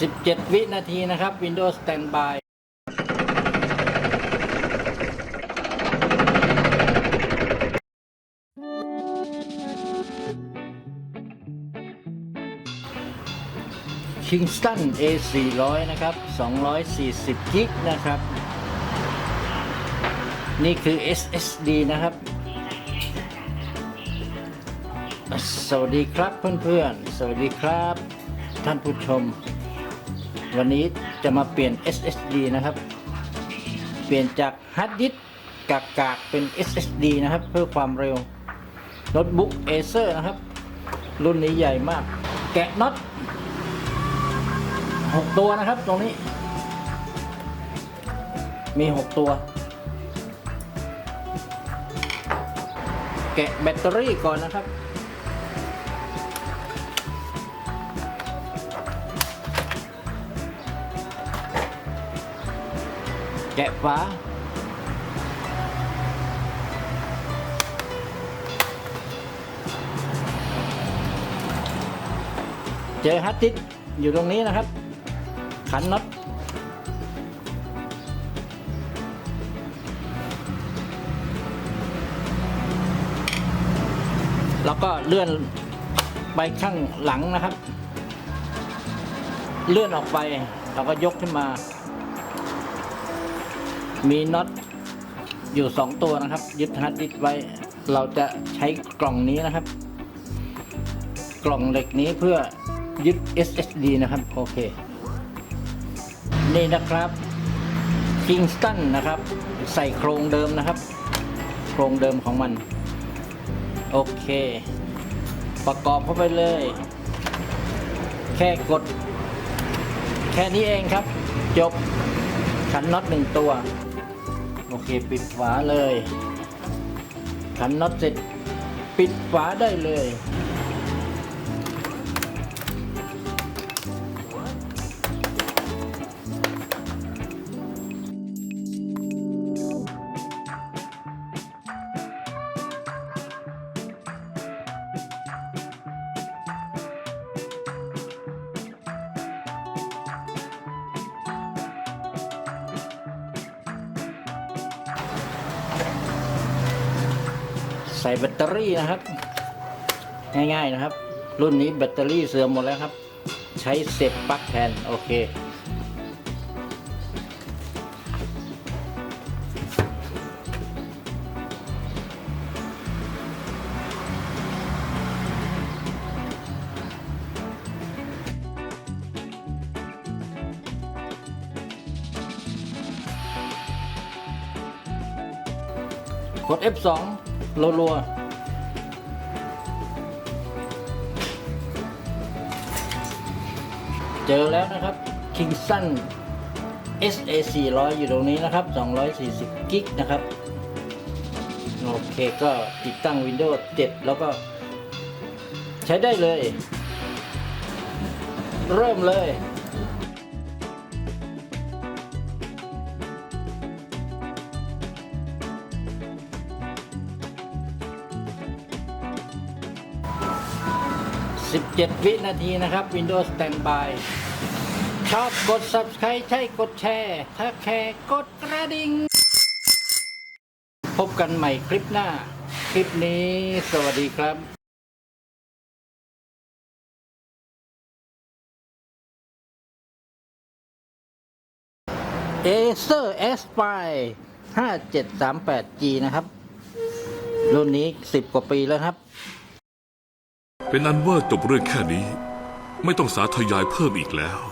17 วินาทีนะครับ Windows Standby คิงสตัน A 400นะครับ 240 กิกนะครับ นี่คือ SSD นะครับ สวัสดีครับเพื่อนๆ สวัสดีครับท่านผู้ชม วันนี้จะมาเปลี่ยน SSD นะครับ เปลี่ยนจากฮาร์ดดิสก์กากๆเป็น SSD นะครับ เพื่อความเร็วโน้ตบุ๊ก Acer นะครับ รุ่นนี้ใหญ่มาก แกะน็อตหกตัวนะครับ ตรงนี้ มีหกตัว แกะแบตเตอรี่ก่อนนะครับ แกะฝาเจอฮัตติสอยู่ตรงนี้นะครับ ขันน็อตแล้วก็เลื่อนไปข้างหลังนะครับ เลื่อนออกไป เราก็ยกขึ้นมา มีน็อตอยู่สองตัวนะครับ ยึดฮาร์ดดิสไว้ เราจะใช้กล่องนี้นะครับ กล่องเหล็กนี้เพื่อยึด SSD นะครับโอเค นี่นะครับ Kingston นะครับ ใส่โครงเดิมนะครับ โครงเดิมของมัน โอเค ประกอบเข้าไปเลย แค่กด แค่นี้เองครับ จบขันน็อตหนึ่งตัว โอเคปิดฝาเลยขันน็อตเสร็จ ปิดฝาได้เลย ใส่แบตเตอรี่นะครับ ง่ายๆนะครับ รุ่นนี้แบตเตอรี่เสื่อมหมดแล้วครับ ใช้เสียบปลั๊กแทนโอเคกด F2 รัวๆ เจอแล้วนะครับ Kingston SA 400 อยู่ตรงนี้นะครับ 240 กิกนะครับ โอเคก็ติดตั้ง Windows 7 แล้วก็ใช้ได้เลย เริ่มเลย 17 วินาทีนะครับ Windows Standby ชอบกด Subscribe ใช่กดแชร์ ถ้าแคร์กดกระดิ่ง พบกันใหม่คลิปหน้า คลิปนี้สวัสดีครับ Acer Aspire 5738G นะครับ รุ่นนี้10กว่าปีแล้วครับ เป็นอันว่าจบเรื่องแค่นี้ ไม่ต้องสาธยายเพิ่มอีกแล้ว